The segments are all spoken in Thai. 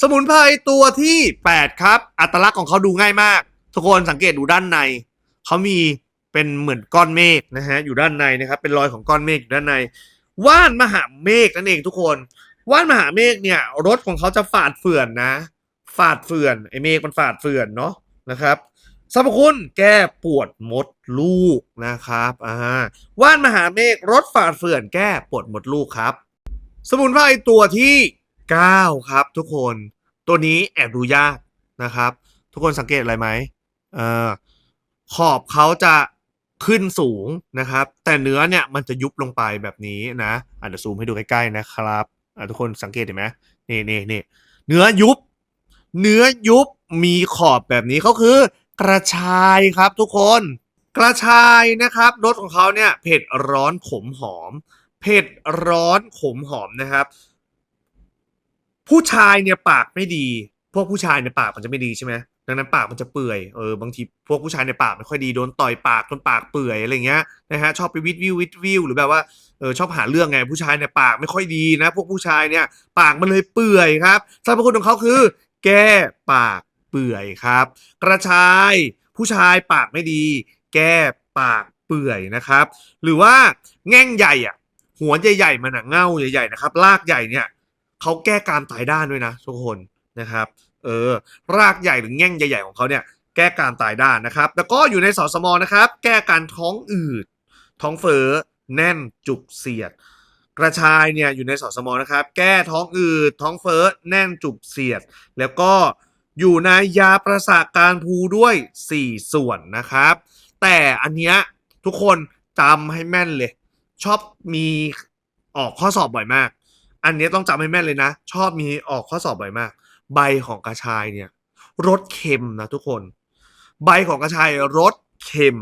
สมุนไพรตัวที่ 8 ครับ อัตลักษณ์ของเขาดูง่ายมาก ทุกคนสังเกตดูด้านใน เขามีเป็นเหมือนก้อนเมฆนะฮะอยู่ด้านในนะครับ เป็นรอยของก้อนเมฆอยู่ด้านใน ว่านมหาเมฆนั่นเองทุกคน ว่านมหาเมฆเนี่ยรถของเขาจะฝาดเฟื่อนนะ ฝาดเฟื่อนไอเมฆมันฝาดเฟื่อนเนาะนะครับสรรพคุณแก้ปวดมดลูกนะครับอ่าว่านมหาเมฆรถฝาดเฟื่อนแก้ปวดมดลูกครับ สมุนไพรตัวที่ 9 ครับทุกคน ตัวนี้แอบดูยากนะครับ ทุกคนสังเกตอะไรไหมเออขอบเขาจะขึ้นสูงนะครับ แต่เนื้อเนี่ยมันจะยุบลงไปแบบนี้นะอะเดี๋ยวซูมให้ดูใกล้ๆนะครับอทุกคนสังเกตเห็นไหมนี่นี่นี่เนื้อยุบ เนื้อยุบมีขอบแบบนี้เขาคือ กระชายครับทุกคน กระชายนะครับรสของเขาเนี่ยเผ็ดร้อนขมหอม เผ็ดร้อนขมหอมนะครับ ผู้ชายเนี่ยปากไม่ดี พวกผู้ชายเนี่ยปากมันจะไม่ดีใช่ไหมดังนั้นปากมันจะเปื่อยเออบางทีพวกผู้ชายในปากไม่ค่อยดีโดนต่อยปากจนปากเปื่อยอะไรเงี้ยนะฮะชอบไปวิดวิววิดวิวหรือแบบว่าเออชอบหาเรื่องไงผู้ชายเนี่ยปากไม่ค่อยดีนะ พวกผู้ชายเนี่ยปากมันเลยเปื่อยครับสรรพคุณของเขาคือ แก้ปากเปื่อยครับ กระชาย ผู้ชายปากไม่ดี แก้ปากเปื่อยนะครับ หรือว่าแง่งใหญ่อะหัวใหญ่ๆมันอะเง่าใหญ่ๆนะครับรากใหญ่เนี่ย เขาแก้การตายด้านด้วยนะทุกคนนะครับ เออ รากใหญ่หรือแง่งใหญ่ๆของเขาเนี่ยแก้การตายด้านนะครับ แล้วก็อยู่ในสอสมอนะครับ แก้การท้องอืด ท้องเฟ้อแน่นจุกเสียด กระชายเนี่ยอยู่ในสอสมอนะครับ แก้ท้องอืด ท้องเฟ้อแน่นจุกเสียด แล้วก็อยู่ในยาประสาทการพูด้วย 4 ส่วนนะครับ แต่อันเนี้ยทุกคนจำให้แม่นเลย ชอบมีออกข้อสอบบ่อยมาก อันนี้ต้องจำให้แม่นเลยนะ ชอบมีออกข้อสอบบ่อยมาก ใบของกระชายเนี่ยรสเค็มนะทุกคน ใบของกระชายรสเค็ม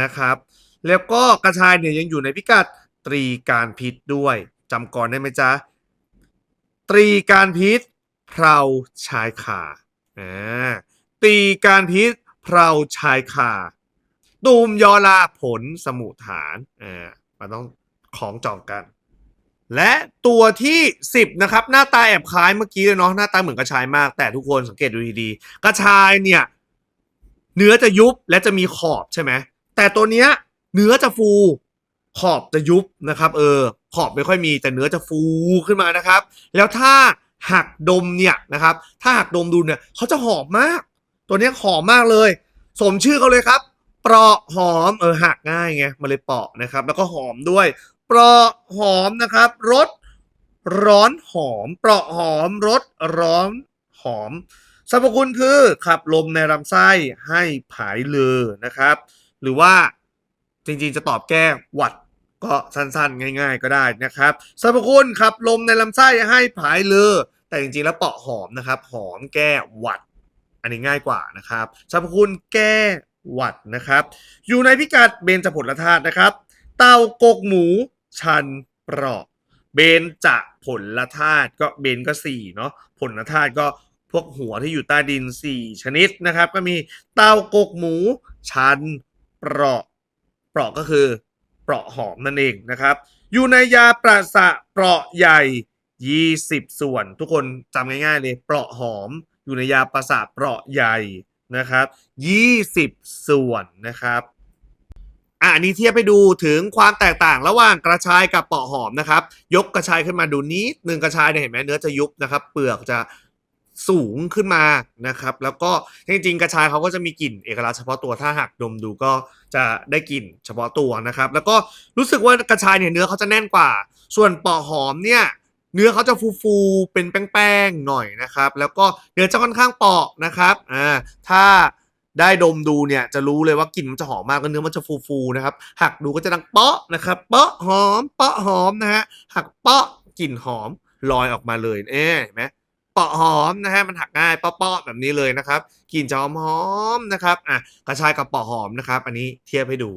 นะครับ แล้วก็กระชายเนี่ยยังอยู่ในพิกัดตรีการพิษด้วยจำก่อนได้ไหมจ๊ะตรีการพิษเพราชายคาอ่าตรีการพิษเพราชายคาตูมยอลาผลสมุฐานอ่ามันต้องของจองกัน และตัวที่ 10 นะครับ หน้าตาแอบคล้ายเมื่อกี้เลยเนาะหน้าตาเหมือนกระชายมาก แต่ทุกคนสังเกตดูดีๆกระชายเนี่ย เนื้อจะยุบและจะมีขอบใช่ไหมแต่ตัวเนี้ยเนื้อจะฟูขอบจะยุบนะครับ เออ ขอบไม่ค่อยมีแต่เนื้อจะฟูขึ้นมานะครับ แล้วถ้าหักดมเนี่ยนะครับ ถ้าหักดมดูเนี่ยเขาจะหอมมาก ตัวเนี้ยหอมมากเลย สมชื่อเขาเลยครับ เปราะหอมเออหักง่ายไงมันเลยเปราะนะครับ แล้วก็หอมด้วย เปราะหอมนะครับรสร้อนหอม เปราะหอมรสร้อนหอมสรรพคุณคือขับลมในลำไส้ให้ผายเลือนะครับ หรือว่าจริงๆจะตอบแก้หวัดก็สั้นๆ ง่าย ๆ ก็ได้นะครับสรรพคุณขับลมในลำไส้ให้ผายเลือแต่จริงๆแล้วเปาะหอมนะครับ หอมแก้หวัด อันนี้ง่ายกว่านะครับสรรพคุณแก้หวัดนะครับ อยู่ในพิกัดเบญจผลธาตุนะครับ เต่ากกหมู ชันเปราะ เบญจะผลธาตุก็เบญก็สี่เนาะผลธาตุก็พวกหัวที่อยู่ใต้ดินสี่ชนิดนะครับ ก็มีเต่ากกหมู ชันเปราะ เปราะก็คือ เปราะหอมนั่นเองนะครับ อยู่ในยาประสะเปราะใหญ่20ส่วน ทุกคนจำง่ายๆเลยเปราะหอม อยู่ในยาประสาทเปราะใหญ่นะครับ20ส่วนนะครับ อะอันนี้เทียบให้ดูถึงความแตกต่างระหว่างกระชายกับเปาะหอมนะครับ ยกกระชายขึ้นมาดูนิดหนึ่งกระชายเนี่ยเห็นไหมเนื้อจะยุบนะครับ เปลือกจะสูงขึ้นมานะครับ แล้วก็จริงๆ กระชายเขาก็จะมีกลิ่นเอกลักษณ์เฉพาะตัวถ้าหากดมดูก็จะได้กลิ่นเฉพาะตัวนะครับ แล้วก็รู้สึกว่ากระชายเนี่ยเนื้อเขาจะแน่นกว่า ส่วนเปาะหอมเนี่ยเนื้อเขาจะฟูๆเป็นแป้งๆหน่อยนะครับ แล้วก็เนื้อจะค่อนข้างเปาะนะครับอ่าถ้า ได้ดมดูเนี่ยจะรู้เลยว่ากลิ่นมันจะหอมมากแล้วเนื้อมันจะฟูๆนะครับหักดูก็จะดังเปาะนะครับเปาะหอมเปาะหอมนะฮะหักเปาะกลิ่นหอมลอยออกมาเลยเอ๊ะเห็นไหมเปาะหอมนะฮะมันหักง่ายเปาะๆแบบนี้เลยนะครับกลิ่นจะหอมหอมนะครับอะกระชายกับเปาะหอมนะครับ อันนี้เทียบให้ดู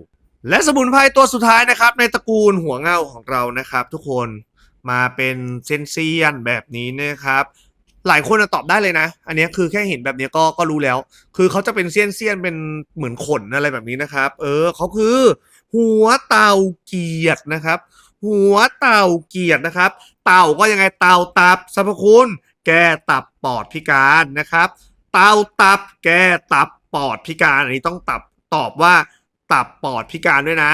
และสมุนไพรตัวสุดท้ายนะครับ ในตระกูลหัวเงาของเรานะครับ ทุกคนมาเป็นเส้นเซียนแบบนี้นะครับ หลายคนตอบได้เลยนะ อันนี้คือแค่เห็นแบบนี้ก็ก็รู้แล้ว คือเขาจะเป็นเสี้ยนเสี้ยนๆเป็นเหมือนขนอะไรแบบนี้นะครับ เออเขาคือ หัวเต่าเกียรตินะครับ หัวเต่าเกียรตินะครับ เต่าก็ยังไงเต่าตับสรรพคุณ แก้ตับปอดพิการนะครับ เต่าตับแก้ตับปอดพิการ อันนี้ต้องตับตอบว่า ตับปอดพิการด้วยนะ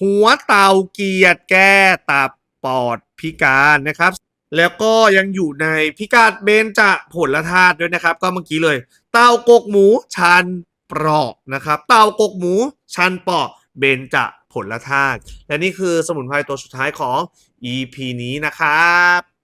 หัวเต่าเกียรติแก้ตับปอดพิการนะครับ แล้วก็ยังอยู่ในพิกัดเบนจะผลธาตุด้วยนะครับ ก็เมื่อกี้เลย เตากกหมูชันปรอกนะครับ เตากกหมูชันปอกเบนจะผลธาตุและนี่คือสมุนไพรตัวสุดท้ายของ EP นี้นะครับ